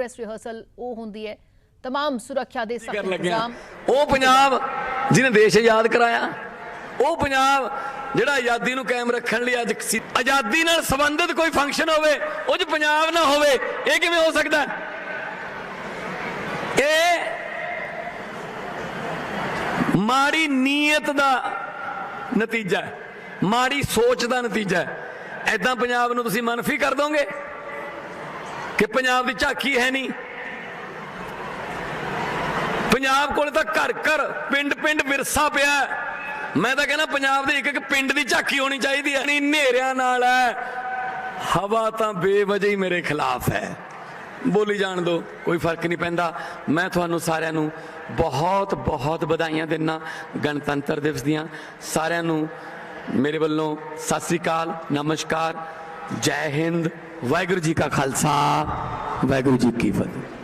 Press rehearsal ਉਹ ਹੁੰਦੀ ਹੈ तमाम ਸੁਰੱਖਿਆ ਦੇ ਸਖਤ ਕਰ ਲੱਗਿਆ ਇੰਤਜ਼ਾਮ ਉਹ ਪੰਜਾਬ ਜਿਹਨੇ ਦੇਸ਼ ਆਜ਼ਾਦ ਕਰਾਇਆ ਉਹ ਪੰਜਾਬ ਜਿਹੜਾ ਆਜ਼ਾਦੀ ਨੂੰ ਕਾਇਮ ਰੱਖਣ ਲਈ ਅੱਜ ਸੀ- ਆਜ਼ਾਦੀ ਨਾਲ ਸੰਬੰਧਿਤ ਕੋਈ ਫੰਕਸ਼ਨ ਹੋਵੇ ਉਹ 'ਚ ਪੰਜਾਬ ਨਾ ਹੋਵੇ ਇਹ ਕਿਵੇਂ ਹੋ ਸਕਦਾ ਹੈ? ਇਹ ਮਾੜੀ ਨੀਅਤ ਦਾ ਨਤੀਜਾ ਹੈ ਮਾੜੀ ਸੋਚ ਦਾ ਨਤੀਜਾ ਹੈ ਐਦਾਂ ਪੰਜਾਬ ਨੂੰ ਤੁਸੀਂ ਮਨਫੀ ਕਰ ਦੋਗੇ ਕਿ ਪੰਜਾਬ ਦੀ ਝਾਕੀ ਹੈ ਨਹੀਂ। ਪੰਜਾਬ ਕੋਲ ਤਾਂ ਘਰ ਘਰ ਪਿੰਡ ਪਿੰਡ ਵਿਰਸਾ ਪਿਆ ਮੈਂ ਤਾਂ ਕਹਿੰਦਾ ਪੰਜਾਬ ਦੇ ਇੱਕ ਇੱਕ ਪਿੰਡ ਦੀ ਝਾਕੀ ਹੋਣੀ ਚਾਹੀਦੀ ਹੈ, ਨਹੀਂ ਹਨੇਰਿਆਂ ਨਾਲ ਹੈ। ਹਵਾ ਤਾਂ ਬੇਵਜ੍ਹਾ ਹੀ ਮੇਰੇ ਖਿਲਾਫ ਹੈ। ਬੋਲੀ ਜਾਣ ਦੋ, ਕੋਈ ਫ਼ਰਕ ਨਹੀਂ ਪੈਂਦਾ। ਮੈਂ ਤੁਹਾਨੂੰ ਸਾਰਿਆਂ ਨੂੰ ਬਹੁਤ ਬਹੁਤ ਵਧਾਈਆਂ ਦਿੰਦਾ ਗਣਤੰਤਰ ਦਿਵਸ ਦੀਆਂ। ਸਾਰਿਆਂ ਨੂੰ ਮੇਰੇ ਵੱਲੋਂ ਸਤਿ ਸ੍ਰੀ ਅਕਾਲ, ਨਮਸਕਾਰ। ਜੈ ਹਿੰਦ ਵਾਹਿਗੁਰੂ ਜੀ ਕਾ ਖਾਲਸਾ ਵਾਹਿਗੁਰੂ ਜੀ ਕੀ ਫਤਿਹ